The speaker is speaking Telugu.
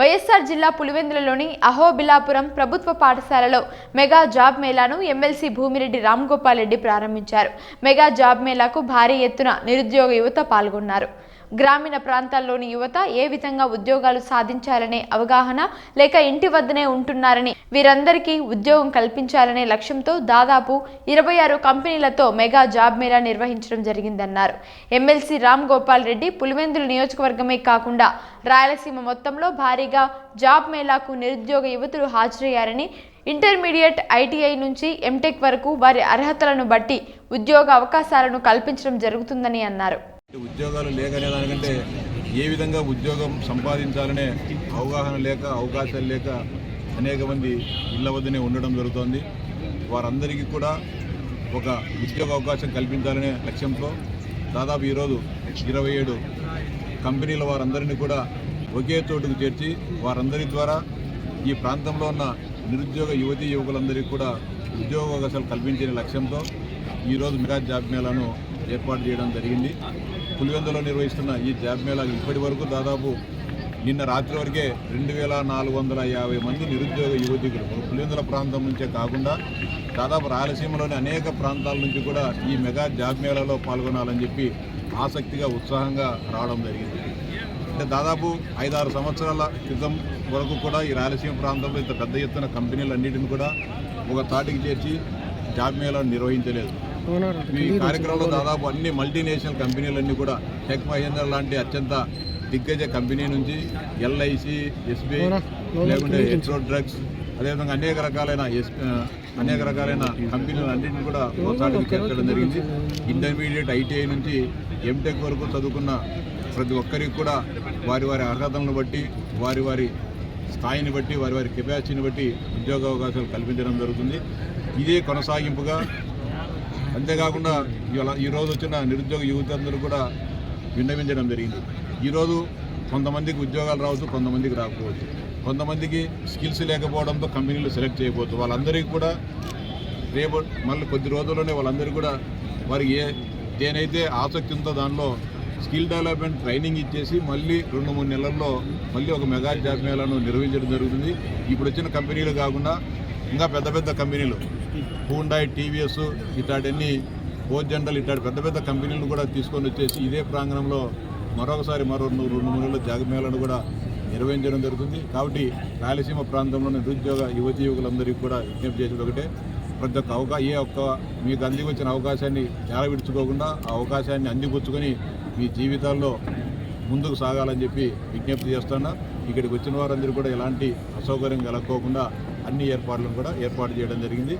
వైఎస్ఆర్ జిల్లా పులివెందులలోని అహోబిలాపురం ప్రభుత్వ పాఠశాలలో మెగా జాబ్ మేళాను ఎమ్మెల్సీ భూమిరెడ్డి రామ్ గోపాల్ రెడ్డి ప్రారంభించారు. మెగా జాబ్ మేళాకు భారీ ఎత్తున నిరుద్యోగ యువత పాల్గొన్నారు. గ్రామీణ ప్రాంతాల్లోని యువత ఏ విధంగా ఉద్యోగాలు సాధించాలనే అవగాహన లేక ఇంటి వద్దనే ఉంటున్నారని వీరందరికీ ఉద్యోగం కల్పించాలనే లక్ష్యంతో దాదాపు ఇరవై ఆరు కంపెనీలతో మెగా జాబ్ మేళా నిర్వహించడం జరిగిందన్నారు. ఎమ్మెల్సీ రామ్ గోపాల్ రెడ్డి పులివెందుల నియోజకవర్గమే కాకుండా రాయలసీమ మొత్తంలో భారీ భారీగా జాబ్ మేళాకు నిరుద్యోగ యువతులు హాజరయ్యారని ఇంటర్మీడియట్ ఐటీఐ నుంచి ఎంటెక్ వరకు వారి అర్హతలను బట్టి ఉద్యోగ అవకాశాలను కల్పించడం జరుగుతుందని అన్నారు. ఉద్యోగాలు లేకనే దానికంటే ఏ విధంగా ఉద్యోగం సంపాదించాలనే అవగాహన లేక అవకాశాలు లేక అనేక మంది ఇళ్ళ వద్దనే ఉండడం జరుగుతోంది. వారందరికీ కూడా ఒక ఉద్యోగ అవకాశం కల్పించాలనే లక్ష్యంతో దాదాపు ఈరోజు ఇరవై ఏడు కంపెనీల వారందరినీ కూడా ఒకే చోటుకు చేర్చి వారందరి ద్వారా ఈ ప్రాంతంలో ఉన్న నిరుద్యోగ యువతీ యువకులందరికీ కూడా ఉద్యోగ అవకాశాలు కల్పించే లక్ష్యంతో ఈరోజు మెగా జాబ్ మేళాను ఏర్పాటు చేయడం జరిగింది. పులివెందులో నిర్వహిస్తున్న ఈ జాబ్ మేళా ఇప్పటి వరకు దాదాపు నిన్న రాత్రి వరకే రెండు వేల నాలుగు వందల యాభై మంది నిరుద్యోగ యువతికులు పులివెందుల ప్రాంతం నుంచే కాకుండా దాదాపు రాయలసీమలోని అనేక ప్రాంతాల నుంచి కూడా ఈ మెగా జాబ్ మేళాలో పాల్గొనాలని చెప్పి ఆసక్తిగా ఉత్సాహంగా రావడం జరిగింది. అంటే దాదాపు ఐదారు సంవత్సరాల క్రితం వరకు కూడా ఈ రాయలసీమ ప్రాంతంలో ఇంత పెద్ద ఎత్తున కంపెనీలన్నిటిని కూడా ఒక తాటికి చేర్చి జాబ్ మేళా నిర్వహించలేదు. ఈ కార్యక్రమంలో దాదాపు అన్ని మల్టీనేషనల్ కంపెనీలన్నీ కూడా టెక్ మహేంద్ర లాంటి అత్యంత దిగ్గజ కంపెనీ నుంచి ఎల్ఐసి ఎస్బీఐ లేకుంటే ఎక్స్రో డ్రగ్స్ అదేవిధంగా అనేక రకాలైన ఎస్ అనేక రకాలైన కంపెనీలు అన్నింటిని కూడా చేర్చడం జరిగింది. ఇంటర్మీడియట్ ఐటీఐ నుంచి ఎంటెక్ వరకు చదువుకున్న ప్రతి ఒక్కరికి కూడా వారి వారి అర్హతలను బట్టి వారి వారి స్థాయిని బట్టి వారి వారి కెపాసిటీని బట్టి ఉద్యోగ అవకాశాలు కల్పించడం జరుగుతుంది. ఇదే కొనసాగింపుగా అంతేకాకుండా ఇవాళ ఈరోజు వచ్చిన నిరుద్యోగ యువత అందరూ కూడా విన్నవించడం జరిగింది. ఈరోజు కొంతమందికి ఉద్యోగాలు రావచ్చు కొంతమందికి రాకపోవచ్చు. కొంతమందికి స్కిల్స్ లేకపోవడంతో కంపెనీలు సెలెక్ట్ చేయకపోవచ్చు. వాళ్ళందరికీ కూడా రేపు మళ్ళీ కొద్ది రోజుల్లోనే వాళ్ళందరికీ కూడా వారికి ఏ దేనైతే ఆసక్తి ఉందో దానిలో స్కిల్ డెవలప్మెంట్ ట్రైనింగ్ ఇచ్చేసి మళ్ళీ రెండు మూడు నెలల్లో మళ్ళీ ఒక మెగా జాబ్ మేళాను నిర్వహించడం జరుగుతుంది. ఇప్పుడు వచ్చిన కంపెనీలు కాకుండా ఇంకా పెద్ద పెద్ద కంపెనీలు హూండాయ్ టీవీఎస్ ఇట్లాంటివన్నీ ఫోర్ జనరల్ ఇట్లాంటి పెద్ద పెద్ద కంపెనీలు కూడా తీసుకొని వచ్చేసి ఇదే ప్రాంగణంలో మరొకసారి మరో రెండు రెండు మూడు నెలల జాగమేళను కూడా నిర్వహించడం జరుగుతుంది. కాబట్టి రాయలసీమ ప్రాంతంలోని నిరుద్యోగ యువతి యువకులందరికీ కూడా విజ్ఞప్తి చేసేది ఒకటే. ప్రతి ఒక్క అవకా ఏ ఒక్క మీకు అంది వచ్చిన అవకాశాన్ని విడుచుకోకుండా ఆ అవకాశాన్ని అందిపుచ్చుకొని మీ జీవితాల్లో ముందుకు సాగాలని చెప్పి విజ్ఞప్తి చేస్తున్నా. ఇక్కడికి వచ్చిన వారందరూ కూడా ఎలాంటి అసౌకర్యం కలగకోకుండా అన్ని ఏర్పాట్లను కూడా ఏర్పాటు చేయడం జరిగింది.